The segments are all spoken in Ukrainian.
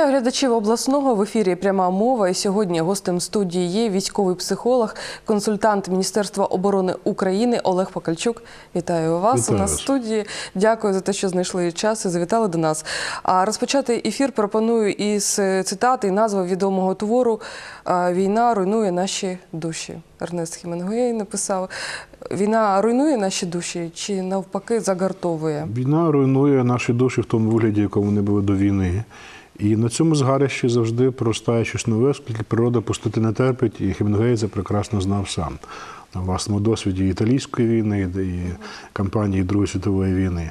Вітаю глядачів обласного в ефірі Пряма мова. І сьогодні гостем студії є військовий психолог, консультант Міністерства оборони України Олег Покальчук. Вітаю вас Вітаю у нас в студії. Дякую за те, що знайшли час і завітали до нас. А розпочати ефір пропоную із е, цитати і назви відомого твору Війна руйнує наші душі. Ернест Хіменгуей написав: Війна руйнує наші душі чи навпаки загартовує. Війна руйнує наші душі в тому вигляді, якому вони були до війни. І на цьому згарищі завжди проростає щось нове, оскільки природа пустити не терпить, і Хемінгуей це прекрасно знав сам на власному досвіді Італійської війни і кампанії Другої світової війни.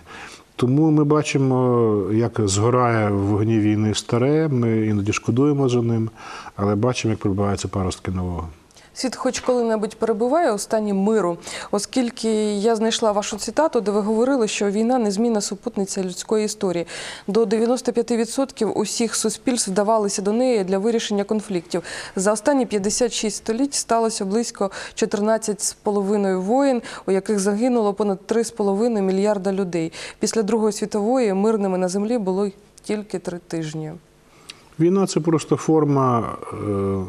Тому ми бачимо, як згорає в вогні війни старе, ми іноді шкодуємо за ним, але бачимо, як прибуваються паростки нового. Світ хоч коли-небудь перебуває у стані миру, оскільки я знайшла вашу цитату, де ви говорили, що війна незмінна супутниця людської історії. До 95% усіх суспільств вдавалися до неї для вирішення конфліктів. За останні 56 століть сталося близько 14,5 воєн, у яких загинуло понад 3,5 мільярда людей. Після Другої світової мирними на землі було тільки три тижні. Війна це просто форма, е,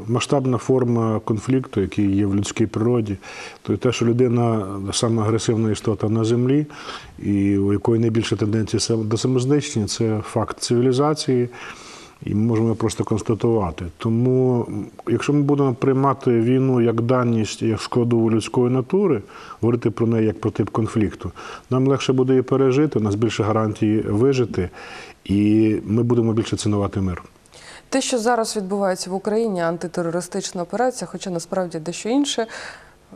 масштабна форма конфлікту, який є в людській природі. Тобто те, що людина саме агресивна істота на землі, і у якої найбільше тенденції до самознищення, це факт цивілізації. І ми можемо просто констатувати. Тому, якщо ми будемо приймати війну як даність, як складову людської натури, говорити про неї як про тип конфлікту, нам легше буде її пережити, у нас більше гарантії вижити, і ми будемо більше цінувати мир. Те, що зараз відбувається в Україні, антитерористична операція, хоча насправді дещо інше.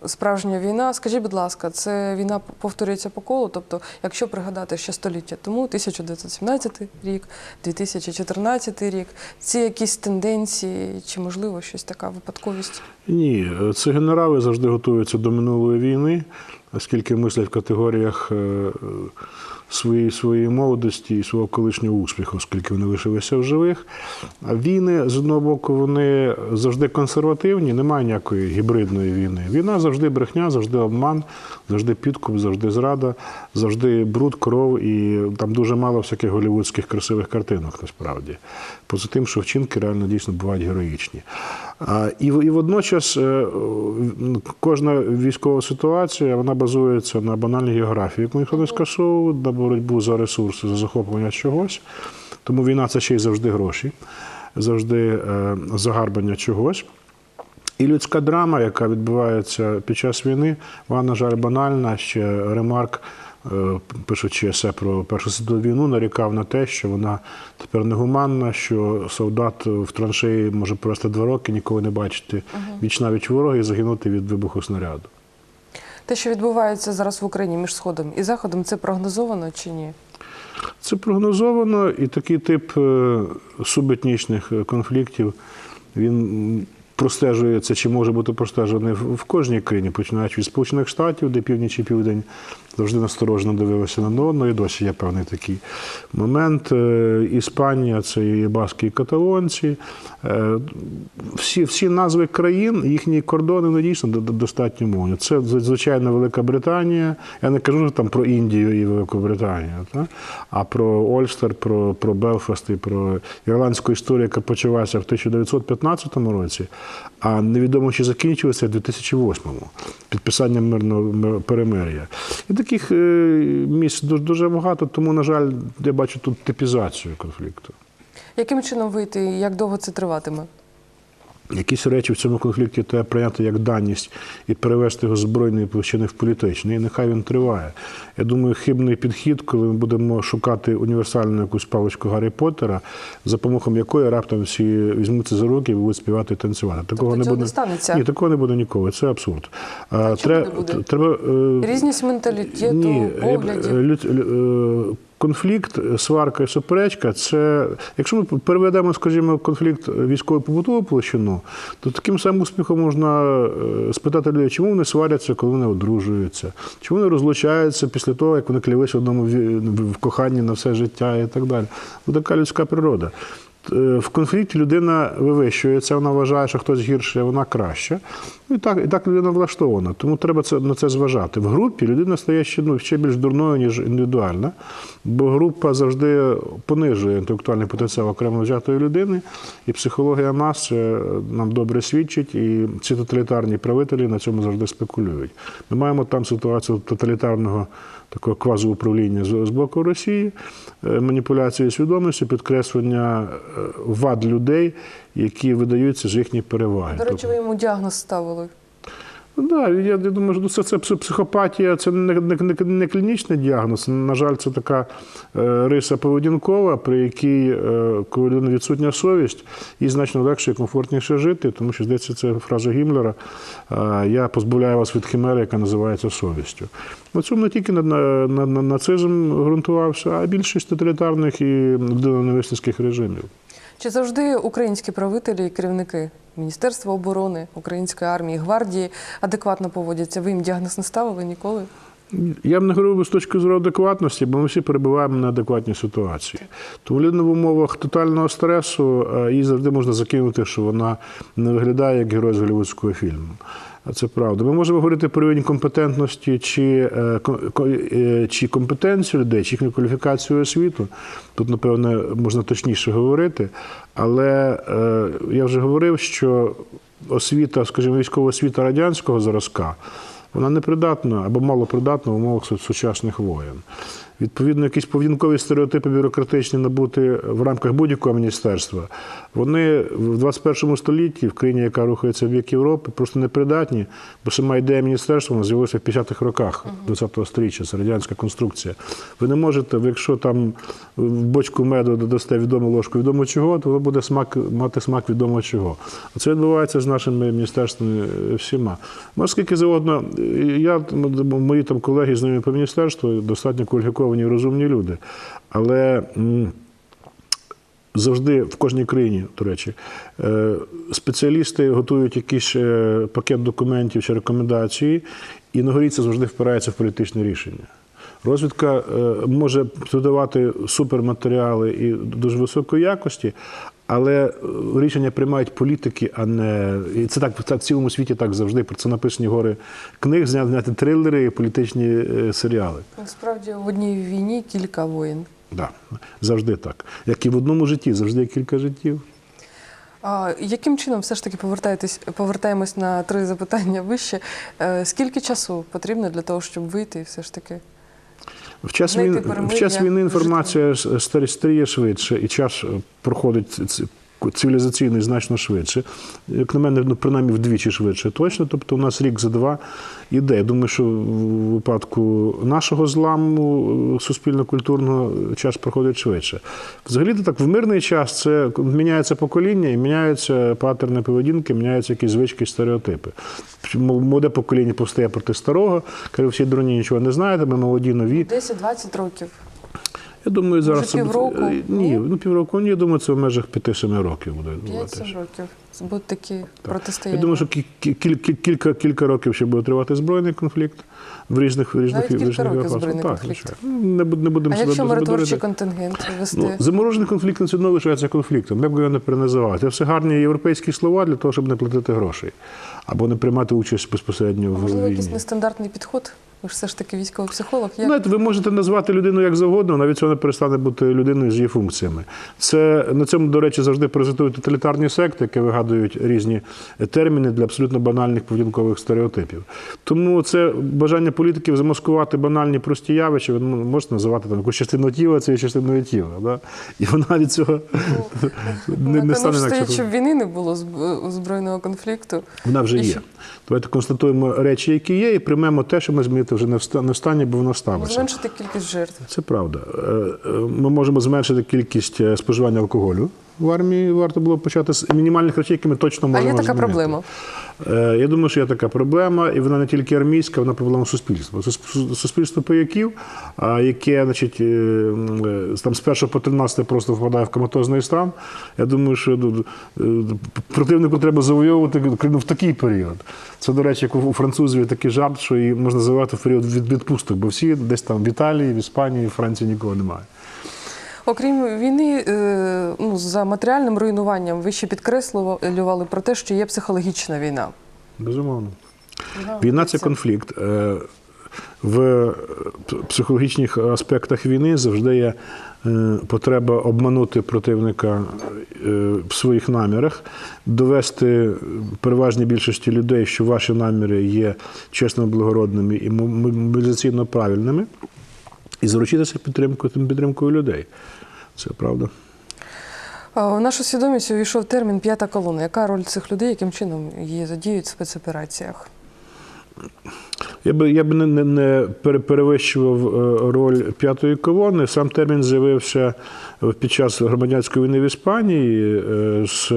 Справжня війна, скажіть, будь ласка, це війна повторюється по колу. Тобто, якщо пригадати ще століття тому, 1917 рік, 2014 рік, ці якісь тенденції, чи можливо щось така випадковість? Ні, це генерали завжди готуються до минулої війни, оскільки мислять в категоріях е, е, своєї, своєї молодості і свого колишнього успіху, оскільки вони лишилися в живих. Війни, з одного боку, вони завжди консервативні, немає ніякої гібридної війни. Війна завжди брехня, завжди обман, завжди підкуп, завжди зрада, завжди бруд, кров, і там дуже мало всяких голівудських красивих картинок, насправді. Поза тим, що вчинки реально дійсно бувають героїчні. І, і водночас е, кожна військова ситуація вона базується на банальній географії, яку ніхто не скасовує, на боротьбу за ресурси, за захоплення чогось. Тому війна це ще й завжди гроші, завжди е, загарбання чогось. І людська драма, яка відбувається під час війни, вона, на жаль, банальна. Ще ремарк, е, пишучи есе про Першу світову війну, нарікав на те, що вона тепер негуманна, що солдат в траншеї може провести два роки, ніколи не бачити віч навіть ворога і загинути від вибуху снаряду. Те, що відбувається зараз в Україні між Сходом і Заходом, це прогнозовано чи ні? Це прогнозовано, і такий тип е, субетнічних е, конфліктів він простежується чи може бути простежений в кожній країні, починаючи від Сполучених Штатів, де північ і південь завжди насторожено дивилися на одного, і досі є певний такий момент. Е, Іспанія це і баски, і каталонці. Е, Всі, всі назви країн, їхні кордони ну, дійсно до- до- достатньо мовні. Це звичайно Велика Британія. Я не кажу там про Індію і Велику Британію, та? а про Ольстер, про, про Белфаст і про ірландську історію, яка почалася в 1915 році, а невідомо чи закінчилася в 2008-му підписанням мирного перемир'я. І таких е, місць дуже, багато, тому, на жаль, я бачу тут типізацію конфлікту. Яким чином вийти і як довго це триватиме? Якісь речі в цьому конфлікті треба прийняти як даність і перевести його з збройної площини в політичний, і нехай він триває. Я думаю, хибний підхід, коли ми будемо шукати універсальну якусь паличку Гаррі Поттера, за допомогою якої раптом всі візьмуться за руки і будуть співати і танцювати. Такого Тобто не буде не станеться? Ні, такого не буде ніколи. Це абсурд. А, тре- не буде? Треба е, Різність менталітету, ні, поглядів. люд- лю- е, конфлікт, сварка і суперечка це, якщо ми переведемо, скажімо, конфлікт військово побутову площину, то таким самим успіхом можна е, спитати людей, чому вони сваряться, коли вони одружуються, чому вони розлучаються після того, як вони клялись одному в коханні на все життя і так далі. Бо така людська природа. Е, В конфлікті людина вивищується, вона вважає, що хтось гірше, вона краще. І так, і так людина влаштована. Тому треба це, на це зважати. В групі людина стає ще, ну, ще більш дурною, ніж індивідуальна, бо група завжди понижує інтелектуальний потенціал окремо взятої людини, і психологія мас це нам добре свідчить, і ці тоталітарні правителі на цьому завжди спекулюють. Ми маємо там ситуацію тоталітарного такого квазоуправління з, боку Росії, е, маніпуляції свідомості, підкреслення е, вад людей, які видаються з їхніх переваги. До речі, ви йому діагноз ставили. Ну, да, я, думаю, що це, це психопатія, це не, не, не, клінічний діагноз. На жаль, це така е, риса поведінкова, при якій, е, коли у людини відсутня совість, їй значно легше і комфортніше жити, тому що, здається, це фраза Гімлера. е, я позбавляю вас від химери, яка називається совістю. На цьому не тільки на, на, на, на нацизм ґрунтувався, а більшість тоталітарних і людиноненависницьких режимів. Чи завжди українські правителі і керівники Міністерства оборони, Української армії, гвардії адекватно поводяться? Ви їм діагноз не ставили ніколи? Я б не говорив з точки зору адекватності, бо ми всі перебуваємо на адекватній ситуації. Тому людина в умовах тотального стресу її завжди можна закинути, що вона не виглядає як герой з голівудського фільму. Це правда. Ми можемо говорити про рівень компетентності чи, е, е, чи компетенцію людей, чи їхню кваліфікацію освіту. Тут, напевно, можна точніше говорити. Але е, я вже говорив, що освіта, скажімо, військова освіта радянського зразка. Вона непридатна або малопридатна в умовах сучасних воєн. Відповідно, якісь поведінкові стереотипи бюрократичні набути в рамках будь-якого міністерства, вони в 21 столітті, в країні, яка рухається в бік Європи, просто непридатні, бо сама ідея міністерства вона з'явилася в 50-х роках 20-го століття, це радянська конструкція. Ви не можете, якщо там в бочку меду додасте відому ложку відомо чого, то воно буде смак, мати смак відомо чого. А Це відбувається з нашими міністерствами е, всіма. Ну, скільки завгодно, е, я, мої там колеги знайомі по міністерству, достатньо кваліфіковані і розумні люди. Але завжди в кожній країні, до речі, е, спеціалісти готують якийсь е, пакет документів чи рекомендації, і на горі це завжди впирається в політичне рішення. Розвідка е, може додавати суперматеріали і дуже високої якості, але е, рішення приймають політики, а не і це так в цілому світі так завжди. Про це написані гори книг, зняти трилери і політичні е, серіали. Насправді в одній війні кілька воїн. Да, завжди так. Як і в одному житті, завжди є кілька життів. А яким чином все ж таки повертаєтесь, повертаємось на три запитання вище? Е, Скільки часу потрібно для того, щоб вийти і все ж таки? В час, війни, в час війни інформація старі- старіє швидше, і час е, проходить цивілізаційний значно швидше. Як на мене, ну, принаймні вдвічі швидше точно. Тобто у нас рік за два іде. Я думаю, що в випадку нашого зламу е, суспільно-культурного час проходить швидше. Взагалі, то так в мирний час це міняється покоління і міняються патерни поведінки, міняються якісь звички, стереотипи. Молоде покоління повстає проти старого, каже, всі дурні нічого не знаєте, ми молоді нові. 10-20 років. Я думаю, зараз це півроку? Е, Ні, ну півроку. Ні, я думаю, це в межах 5-7 років буде 5-7 років. Будуть такі так. протистояння. думаю, що кі- кі- кілька, кілька років ще буде тривати збройний конфлікт в різних в різних Навіть в різних років. Так, конфлікт. звичайно. Ну, Не, не будемо а якщо миротворчий контингент вести? Ну, заморожений конфлікт не одно лишається конфліктом. Як би його не переназивати. Це все гарні європейські слова для того, щоб не платити грошей або не приймати участь безпосередньо в Можливо, якийсь нестандартний підход? Ви ж все ж таки військовий психолог. Як? Знаєте, ви можете назвати людину як завгодно, навіть вона перестане бути людиною з її функціями. Це на цьому, до речі, завжди презентують тоталітарні секти, які вигадують різні терміни для абсолютно банальних поведінкових стереотипів. Тому це бажання політиків замаскувати банальні прості явища, ви можете називати там якусь частину тіла цією частиною тіла. Да? І вона від цього не, не стане інакше. щоб війни не було збройного конфлікту. Вона вже І є. що? Давайте констатуємо речі, які є, і приймемо те, що ми змінити вже не в стані, бо воно сталося. Зменшити кількість жертв. Це правда. Е, е, Ми можемо зменшити кількість е, споживання алкоголю. В армії варто було почати з мінімальних речей, які ми точно А є така змінити. проблема. Е, Я думаю, що є така проблема, і вона не тільки армійська, вона проблема суспільства. Суспільство пияків, а, яке значить, е, е, там з 1 по 13 просто впадає в коматозний стан. Я думаю, що ну, противнику треба завойовувати країну в такий період. Це, до речі, як у французів є такий жарт, що її можна називати в період від- відпусток, бо всі десь там в Італії, в Іспанії, в Франції нікого немає. Окрім війни, е, ну, за матеріальним руйнуванням ви ще підкреслювали про те, що є психологічна війна. Безумовно. Війна це конфлікт. Е, В психологічних аспектах війни завжди є е, потреба обманути противника е, в своїх намірах, довести переважній більшості людей, що ваші наміри є чесно благородними і мо- мобілізаційно правильними, і заручитися підтримкою, підтримкою людей. Це правда. В нашу свідомість увійшов термін п'ята колона. Яка роль цих людей, яким чином її задіють в спецопераціях? Я би, я би не, не, не перевищував е, роль п'ятої колони. Сам термін з'явився е, під час громадянської війни в Іспанії е, з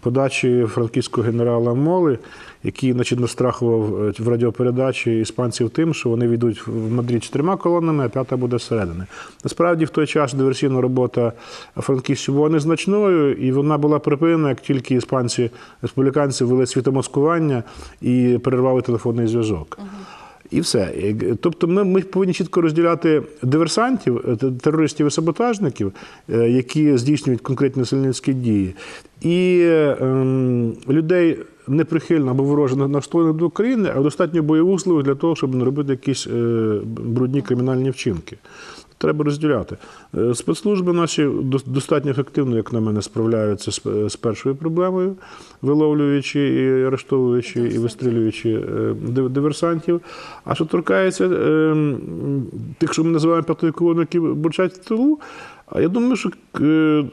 подачі франківського генерала Моли, який значить, настрахував е, в радіопередачі іспанців тим, що вони війдуть в Мадрид чотирма колонами, а п'ята буде всередині. Насправді, в той час диверсійна робота франківців була незначною, і вона була припинена, як тільки іспанці, республіканці ввели світомаскування і перервали телефонний зв'язок. І все. Тобто ми, ми повинні чітко розділяти диверсантів, е, терористів і саботажників, е, які здійснюють конкретні насильницькі дії, і ем, людей неприхильно або вороже на- настроєних до України, а достатньо боєвусливих для того, щоб не робити якісь е, брудні кримінальні вчинки. Треба розділяти. Е, Спецслужби наші достатньо ефективно, як на мене, справляються з, першою проблемою, виловлюючи і арештовуючи і вистрілюючи е, диверсантів. А що торкається е, тих, що ми називаємо п'ятою колоною, які бурчать в тилу, а я думаю, що е,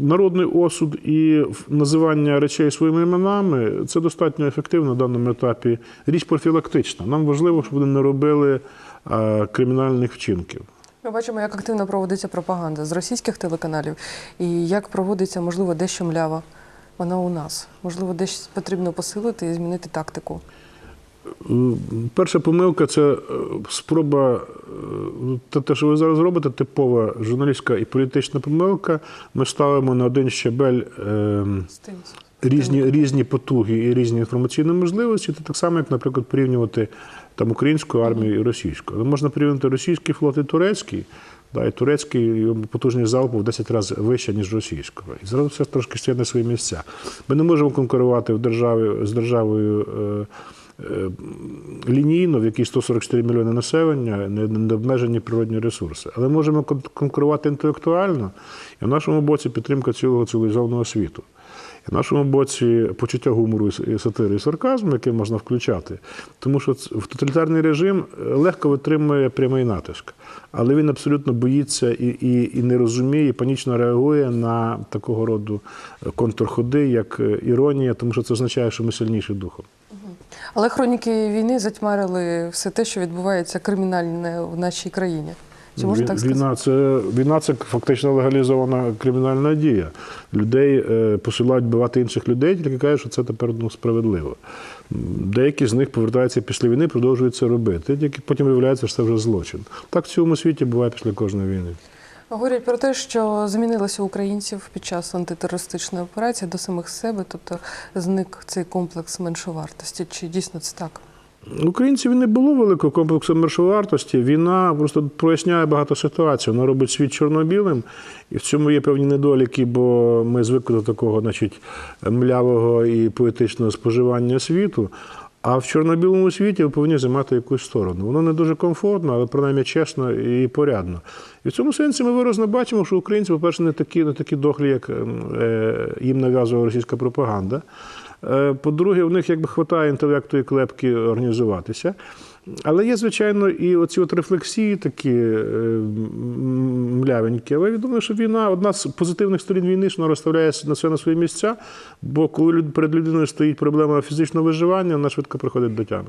народний осуд і називання речей своїми іменами це достатньо ефективно на даному етапі. Річ профілактична. Нам важливо, щоб вони не робили е, кримінальних вчинків. Ми бачимо, як активно проводиться пропаганда з російських телеканалів і як проводиться, можливо, дещо млява. Вона у нас. Можливо, десь потрібно посилити і змінити тактику. Перша помилка це е, спроба, е, те, що ви зараз робите, типова журналістська і політична помилка. Ми ставимо на один щабель е, різні, різні потуги і різні інформаційні можливості. Це так само, як, наприклад, порівнювати там українську армію і російську. Але можна порівняти російський флот і турецький. Да, і турецький потужність залпу в 10 разів вища, ніж російського. І зараз все трошки стає на свої місця. Ми не можемо конкурувати в державі, з державою е, лінійно, в якій 144 мільйони населення, не- не обмежені природні ресурси. Але можемо кон- конкурувати інтелектуально, і в нашому боці підтримка цілого цивілізованого світу. І в нашому боці почуття гумору, сатири і сарказму, яке можна включати, тому що в тоталітарний режим е, легко витримує прямий натиск, але він абсолютно боїться і, і, і не розуміє, і панічно реагує на такого роду е, контрходи, як е, іронія, тому що це означає, що ми сильніші духом. Але хроніки війни затьмарили все те, що відбувається кримінальне в нашій країні. Чи можна так сказати? Війна це війна це фактично легалізована кримінальна дія. Людей е, посилають вбивати інших людей, тільки кажуть, що це тепер ну, справедливо. Деякі з них повертаються після війни, продовжують це робити. Тільки потім виявляється, що це вже злочин. Так в цьому світі буває після кожної війни. Говорять про те, що змінилося українців під час антитерористичної операції до самих себе, тобто зник цей комплекс меншовартості. Чи дійсно це так? Українців не було великого комплексу мершовартості. Війна просто проясняє багато ситуацій. Вона робить світ чорно-білим, і в цьому є певні недоліки, бо ми звикли до такого, значить, млявого і поетичного споживання світу. А в чорно-білому світі ви повинні займати якусь сторону. Воно не дуже комфортно, але принаймні чесно і порядно. І в цьому сенсі ми виразно бачимо, що українці, по-перше, не такі, не такі дохлі, як ем, е, їм нав'язувала російська пропаганда. Е, По-друге, у них якби хватає інтелекту і клепки організуватися. Але є, звичайно, і оці от рефлексії такі е, млявенькі. Але я думаю, що війна одна з позитивних сторін війни, що вона розставляє на все на свої місця. Бо коли перед людиною стоїть проблема фізичного виживання, вона швидко приходить до тями.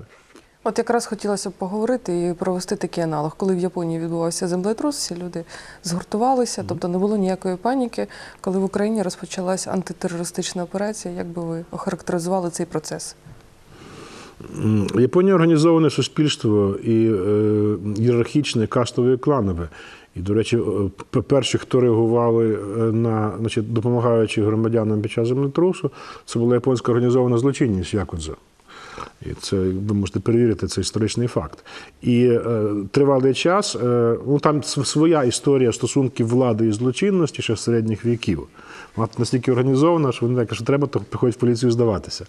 От якраз хотілося б поговорити і провести такий аналог. Коли в Японії відбувався землетрус, всі люди згуртувалися, тобто не було ніякої паніки. Коли в Україні розпочалась антитерористична операція, як би ви охарактеризували цей процес? Японія організоване суспільство і е, ієрархічне, кастове і кланове. І, до речі, перші, хто реагували е, на значить, допомагаючи громадянам під час землетрусу, це була японська організована злочинність Якудза. І це ви можете перевірити, це історичний факт. І е, тривалий час, е, ну там своя історія стосунків влади і злочинності ще з середніх віків. Вона настільки організована, що вони кажуть, що треба, то приходять в поліцію здаватися,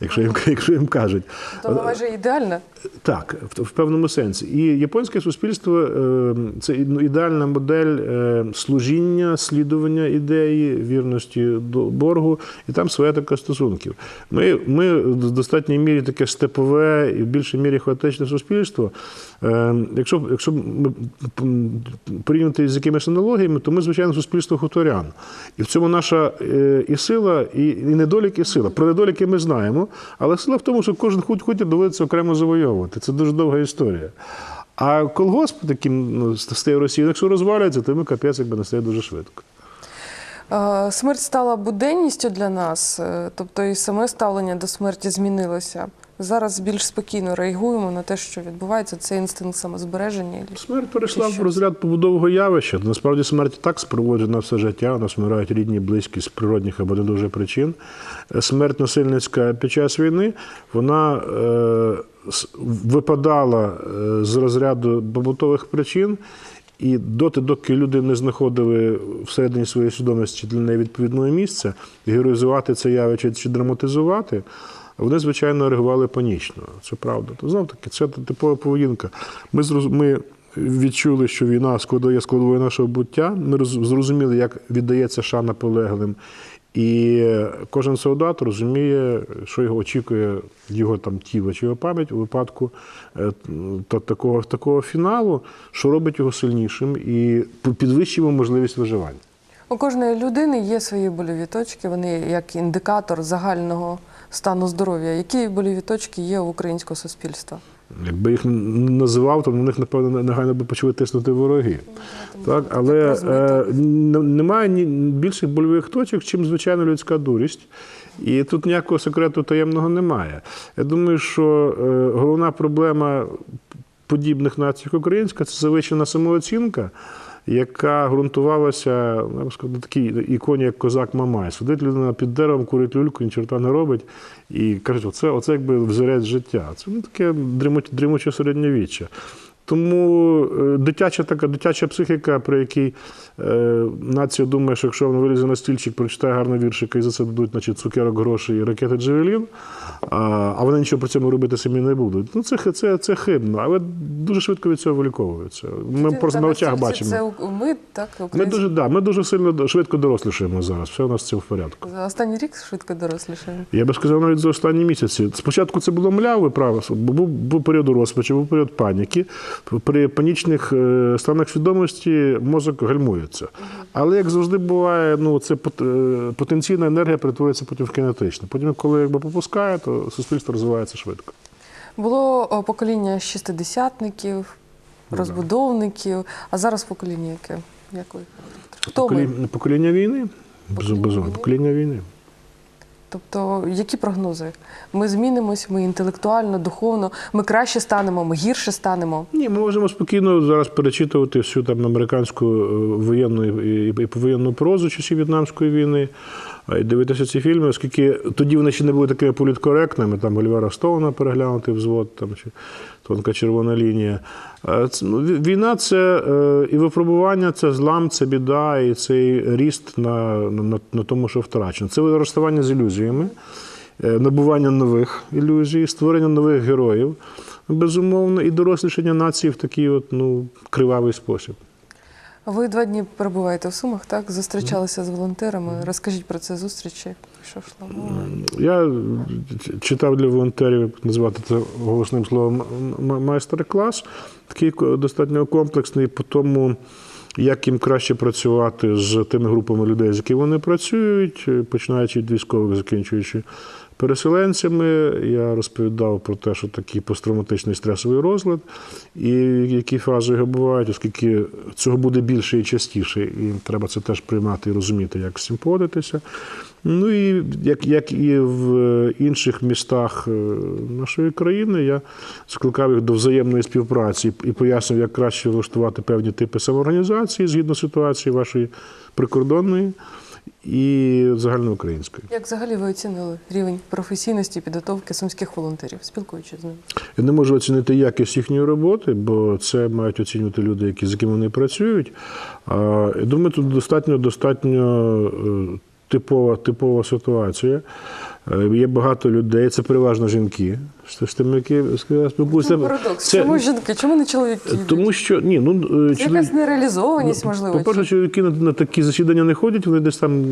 якщо їм, якщо їм кажуть. То майже ідеальна. Так, в, в певному сенсі. І японське суспільство е, це ну, ідеальна модель е, служіння, слідування ідеї, вірності до боргу, і там своя така стосунків. Ми, ми в достатній мірі таке степове і в більшій мірі хаотичне суспільство. Е, якщо, якщо ми порівняти з якимись аналогіями, то ми, звичайно, суспільство хуторян. І в цьому наша е, і сила, і, недолік, і сила. Про недоліки ми знаємо, але сила в тому, що кожен хут- хутір доводиться окремо завойовувати. Це дуже довга історія. А колгосп таким ну, стає Росією, якщо розвалюється, то ми капець якби настає дуже швидко. Смерть стала буденністю для нас, е, тобто і саме ставлення до смерті змінилося. Зараз більш спокійно реагуємо на те, що відбувається. Це інстинкт самозбереження. Смерть перейшла в розряд побудового явища. Насправді смерть так спроводжена все життя. У нас вмирають рідні, близькі з природних або не дуже причин. Е, Смерть насильницька під час війни вона е, випадала е, з розряду побутових причин. І доти, доки люди не знаходили всередині своєї свідомості для неї відповідного місця, героїзувати це явище чи драматизувати, вони, звичайно, реагували панічно. Це правда. То знов таки, це типова поведінка. Ми, ми відчули, що війна складає складовою нашого буття. Ми роз- зрозуміли, як віддається шана полеглим. І кожен солдат розуміє, що його очікує його там тіло чи його пам'ять у випадку е, та- такого, такого фіналу, що робить його сильнішим і підвищує можливість виживання. У кожної людини є свої больові точки. Вони як індикатор загального стану здоров'я. Які больові точки є у українського суспільства? Якби їх н- називав, то на них, напевно, негайно би почали тиснути вороги. Так, але е, немає ні більших больових точок, чим звичайна людська дурість. І тут ніякого секрету таємного немає. Я думаю, що е, головна проблема подібних націй, як українська, це завищена самооцінка, яка ґрунтувалася на такій іконі, як козак Мамай. Сидить людина під деревом, курить люльку, ні чорта не робить. І кажуть, оце, оце якби взірець життя. Це ну, таке дрімуче середньовіччя. Тому е, дитяча така дитяча психіка, при якій е, нація думає, що якщо вона вилізе на стільчик, прочитає гарний віршик і за це дадуть значить, цукерок, грошей і ракети Джевелін, а, а вони нічого при цьому робити самі не будуть. Ну це, це, це хибно, але дуже швидко від цього виліковуються. Ми Це- просто на очах бачимо. Це ми так Ми дуже, да, ми дуже сильно швидко дорослішаємо зараз. Все у нас це в порядку. За останній рік швидко дорослішаємо. Я би сказав навіть за останні місяці. Спочатку це було мляво, право, бо був, був період розпачу, був період паніки. При панічних е, станах свідомості мозок гальмується. Але як завжди буває, ну це е, потенційна енергія перетворюється потім в кинетичну. Потім, коли якби попускає, то суспільство розвивається швидко. Було покоління шістидесятників, Ну, розбудовників, а зараз покоління яке? Як ви? Хто? Покоління, покоління війни? Безумовно, покоління війни. Тобто, які прогнози? Ми змінимось, ми інтелектуально, духовно, ми краще станемо, ми гірше станемо. Ні, ми можемо спокійно зараз перечитувати всю там американську е, воєнну і, повоєнну прозу часів В'єтнамської війни, дивитися ці фільми, оскільки тоді вони ще не були такими політкоректними, там Олівера Стоуна переглянути взвод, там чи тонка червона лінія. Ну, ві- війна це е, і випробування, це злам, це біда, і цей ріст на, на, на тому, що втрачено. Це розставання з ілюзіями е, набування нових ілюзій, створення нових героїв, безумовно, і дорослішання нації в такий от, ну, кривавий спосіб. Ви два дні перебуваєте в Сумах, так? Зустрічалися з волонтерами. Розкажіть про це зустрічі. Що йшла мова? Я читав для волонтерів, називати це голосним словом, майстер-клас, такий достатньо комплексний по тому, як їм краще працювати з тими групами людей, з якими вони працюють, е, починаючи від військових, закінчуючи переселенцями. Я розповідав про те, що такий посттравматичний стресовий розлад, і які фази його бувають, оскільки цього буде більше і частіше, і треба це теж приймати і розуміти, як з цим поводитися. Ну і як, як і в інших містах е, нашої країни, я закликав їх до взаємної співпраці і пояснив, як краще влаштувати певні типи самоорганізації згідно ситуації вашої прикордонної. І загальноукраїнської. Як взагалі ви оцінили рівень професійності підготовки сумських волонтерів, спілкуючись з ними? Я не можу оцінити якість їхньої роботи, бо це мають оцінювати люди, які з якими вони працюють. Я думаю, тут достатньо достатньо е, типова, типова ситуація. Є багато людей, це переважно жінки, тими, які спілкуються. Чому парадокс? Чому жінки? Чому не чоловіки? Тому що ні, ну е, Це чоловік- якась нереалізованість, можливо. по-перше, чоловіки на, на такі засідання не ходять, вони десь там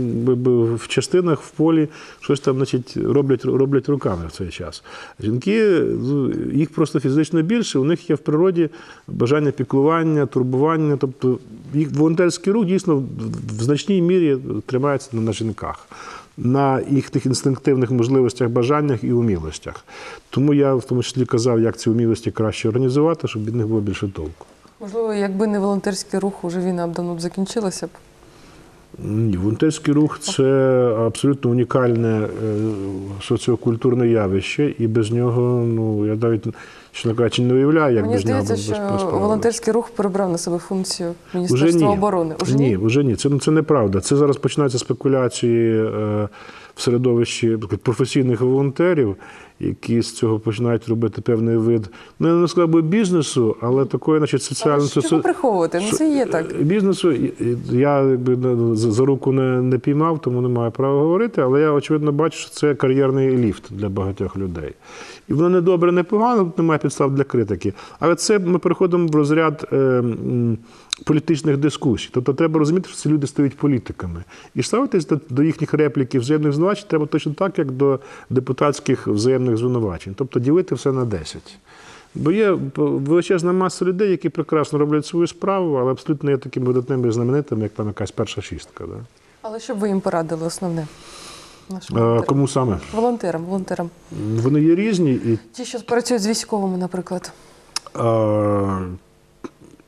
в частинах, в полі, щось там значить, роблять, роблять руками в цей час. Жінки, ну, їх просто фізично більше, у них є в природі бажання піклування, турбування. Тобто їх волонтерський рух дійсно в- значній мірі тримається на жінках. На їхніх інстинктивних можливостях, бажаннях і умілостях. Тому я в тому числі казав, як ці умілості краще організувати, щоб від них було більше толку. Можливо, якби не волонтерський рух, уже війна б давно б закінчилася б. Ні, волонтерський рух це абсолютно унікальне е, соціокультурне явище, і без нього, ну я навіть чесно кажучи, не уявляю, як Мені без нього здається, без- що волонтерський рух перебрав на себе функцію Уже Міністерства ні. оборони. Уже ні, вже ні. Це, це неправда. Це зараз починаються спекуляції е, в середовищі професійних волонтерів, які з цього починають робити певний вид, ну я не сказав би бізнесу, але такої, значить, Але соціальної що ви приховувати? Ну це є так. Бізнесу і- і я якби за руку не, не піймав, тому не маю права говорити. Але я очевидно бачу, що це кар'єрний ліфт для багатьох людей. І воно не добре, не погано, тут немає підстав для критики. Але це ми переходимо в розряд е, політичних дискусій. Тобто треба розуміти, що ці люди стають політиками. І ставитись до, до їхніх репліків, взаємних звинувачень треба точно так, як до депутатських взаємних звинувачень. Тобто ділити все на 10. Бо є величезна маса людей, які прекрасно роблять свою справу, але абсолютно є такими видатними і знаменитими, як там якась перша шістка. Да? Але що б ви їм порадили основне? А, кому саме? Волонтерам, волонтерам. Вони є різні, і Ті, що працюють з військовими, наприклад. а,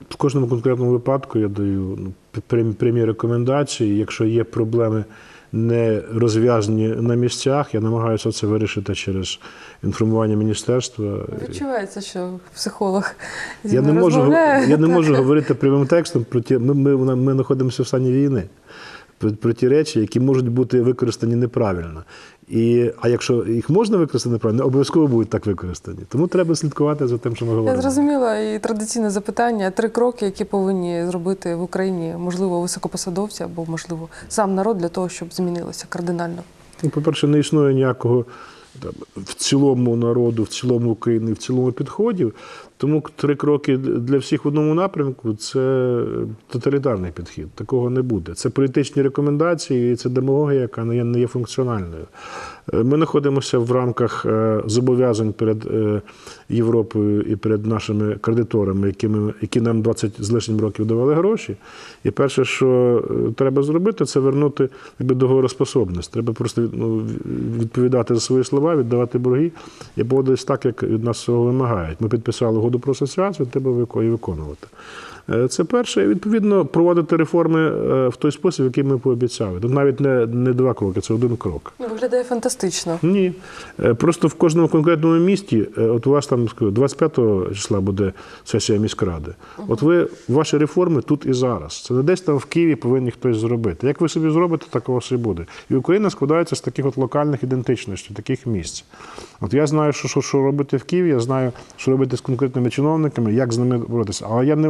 в кожному конкретному випадку я даю ну, прям- прямі рекомендації. Якщо є проблеми не розв'язані на місцях, я намагаюся це вирішити через інформування міністерства. Відчувається, що психолог зі Я не, можу, я не можу говорити прямим текстом про ті. Ми, ми, ми, ми знаходимося в стані війни. Про, про ті речі, які можуть бути використані неправильно. І, а якщо їх можна використати неправильно, обов'язково будуть так використані. Тому треба слідкувати за тим, що ми говоримо. Я зрозуміла і традиційне запитання: три кроки, які повинні зробити в Україні, можливо, високопосадовці або, можливо, сам народ для того, щоб змінилося кардинально. Ну, По-перше, не існує ніякого в цілому народу, в цілому України, в цілому підходів. Тому три кроки для всіх в одному напрямку це тоталітарний підхід. Такого не буде. Це політичні рекомендації, і це демагогія, яка не є, не є функціональною. Е, Ми знаходимося в рамках е, зобов'язань перед е, Європою і перед нашими кредиторами, які, ми, які нам 20 з лишнім років давали гроші. І перше, що треба зробити, це вернути якби, договороспособність. Треба просто ну, відповідати за свої слова, віддавати борги і поводитись так, як від нас цього вимагають. Ми підписали угоду про асоціацію, треба її виконувати. Е, Це перше, і відповідно проводити реформи е, в той спосіб, який ми пообіцяли. Тут навіть не, не два кроки, це один крок. Ну, Виглядає фантастично. Ні. Е, Просто в кожному конкретному місті, от у вас там 25 числа буде сесія міськради. От ви ваші реформи тут і зараз. Це не десь там в Києві повинні хтось зробити. Як ви собі зробите, так у вас і буде. І Україна складається з таких от локальних ідентичностей, таких місць. От я знаю, що, що, що робити в Києві, я знаю, що робити з конкретними чиновниками, як з ними боротися. Але я не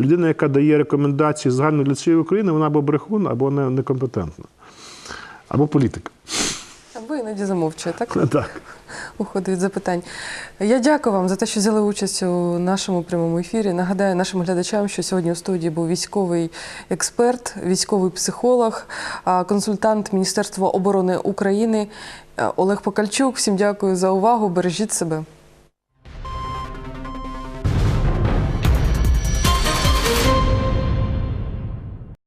людина, яка дає рекомендації загально для цієї України, вона або брехун, або не, некомпетентна, або політик. Або іноді замовчує, так? Так. Уходить від запитань. Я дякую вам за те, що взяли участь у нашому прямому ефірі. Нагадаю нашим глядачам, що сьогодні у студії був військовий експерт, військовий психолог, консультант Міністерства оборони України е, Олег Покальчук. Всім дякую за увагу. Бережіть себе.